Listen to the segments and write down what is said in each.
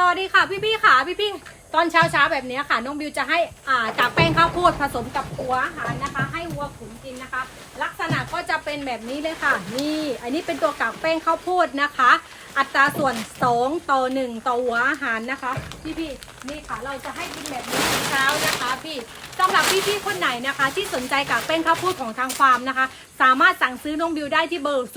สวัสดีค่ะพี่พี่ค่ะพี่พี่ตอนเช้าเช้าแบบนี้ค่ะน้องบิวจะให้อ่ากากแป้งข้าวโพดผสมกับหัวอาหารนะคะ ให้วัวขุนกินนะคะ ลักษณะก็จะเป็นแบบนี้เลยค่ะ นี่ อันนี้เป็นตัวกากแป้งข้าวโพดนะคะ อัตราส่วน 2 ต่อ 1 ต่อหัวอาหารนะคะ พี่พี่นี่ค่ะเราจะให้กินแบบนี้เช้านะคะพี่ สำหรับพี่ๆคนไหนนะคะ ที่สนใจกากแป้งข้าวโพดของทางฟาร์มนะคะ สามารถสั่งซื้อน้องบิวได้ที่เบอร์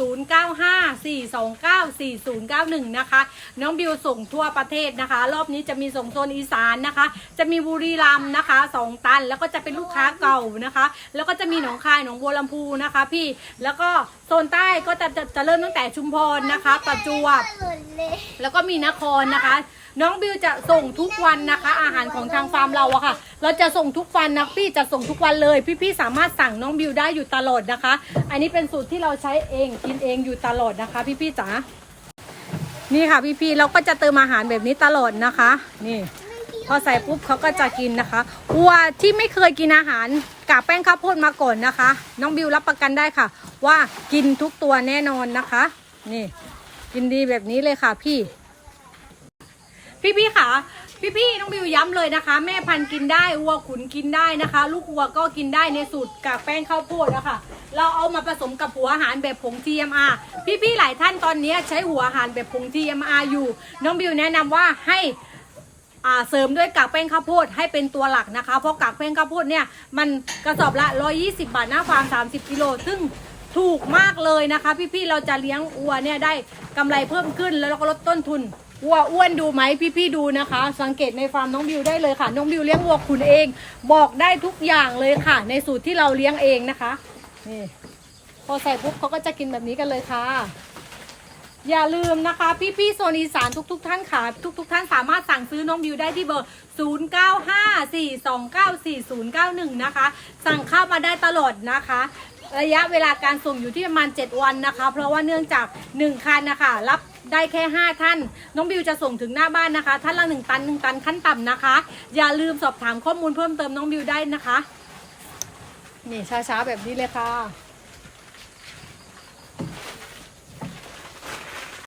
0954294091 นะคะ น้องบิวส่งทั่วประเทศนะคะ รอบนี้จะมีส่งโซนอีสานนะคะ จะมีบุรีรัมย์นะคะสองตัน แล้วก็จะเป็นลูกค้าเก่านะคะ แล้วก็จะมีหนองคายหนองบัวลำพูนะคะ พี่แล้วก็โซนใต้ก็จะจะจะเริ่มตั้งแต่ชุมพรนะคะ ประจวบแล้วก็มีนครนะคะ น้องบิวจะส่งทุกวันนะคะ อาหารของทางฟาร์มเราอะค่ะ เราจะส่งทุกวันนะพี่จะส่งทุกวันเลยพี่ๆสามารถสั่งน้องบิวได้อยู่ตลอดนะคะ อันนี้เป็นสูตรที่เราใช้เองกินเองอยู่ตลอดนะคะ พี่ๆจ๋านี่ค่ะพี่ๆเราก็จะเติมอาหารแบบนี้ตลอดนะคะ นี่ พอใส่ปุ๊บเขาก็จะกินนะคะวัวที่ไม่เคยกินอาหารกากแป้งข้าวโพดมาก่อนนะคะ น้องบิวรับประกันได้ค่ะ ว่ากินทุกตัวแน่นอนนะคะ นี่ กินดีแบบนี้เลยค่ะพี่ พี่พี่ๆค่ะพี่พี่ๆน้องบิวย้ำเลยนะคะ แม่พันธุ์กินได้วัวขุนกินได้นะคะ ลูกวัวก็กินได้ในสูตรกากแป้งข้าวโพดนะคะเราเอามาผสมกับหัวอาหารแบบผง TMR พี่พี่ๆหลายท่านตอนนี้ใช้หัวอาหารแบบผง TMR อยู่ น้องบิวแนะนำว่าให้อ่าเสริมด้วยกากแป้งข้าวโพดให้เป็นตัวหลักนะคะ เพราะกากแป้งข้าวโพดเนี่ยมันกระสอบละ 120 บาทหน้าฟาร์ม 30 กิโล ซึ่งถูกมากเลยนะคะ พี่ๆ เราจะเลี้ยงวัวเนี่ยได้กำไรเพิ่มขึ้นแล้วเราก็ลดต้นทุน วัวอ้วนดูไหมพี่ๆดูนะคะ สังเกตในฟาร์มน้องบิวได้เลยค่ะ น้องบิวเลี้ยงวัวขุนเอง บอกได้ทุกอย่างเลยค่ะ ในสูตรที่เราเลี้ยงเองนะคะนี่พอใส่ปุ๊บเขาก็จะกินแบบนี้กันเลยค่ะ อย่าลืมนะคะ พี่ๆโซนอีสานทุกๆทท่านค่ะ ทุกๆทท่านสามารถสั่งซื้อน้องบิวได้ที่เบอร์ 0954294091 นะคะ สั่งเข้ามาได้ตลอดนะคะระยะเวลาการส่งอยู่ที่ประมาณ 7 วันนะคะ เพราะว่าเนื่องจาก 1 คันนะคะรับ ได้แค่ 5 ท่าน น้องบิวจะส่งถึงหน้าบ้านนะคะ ท่านละ 1 ตัน 1 ตันขั้นต่ำนะคะ อย่าลืมสอบถามข้อมูลเพิ่มเติมน้องบิวได้นะคะ นี่ช้าๆแบบนี้เลยค่ะ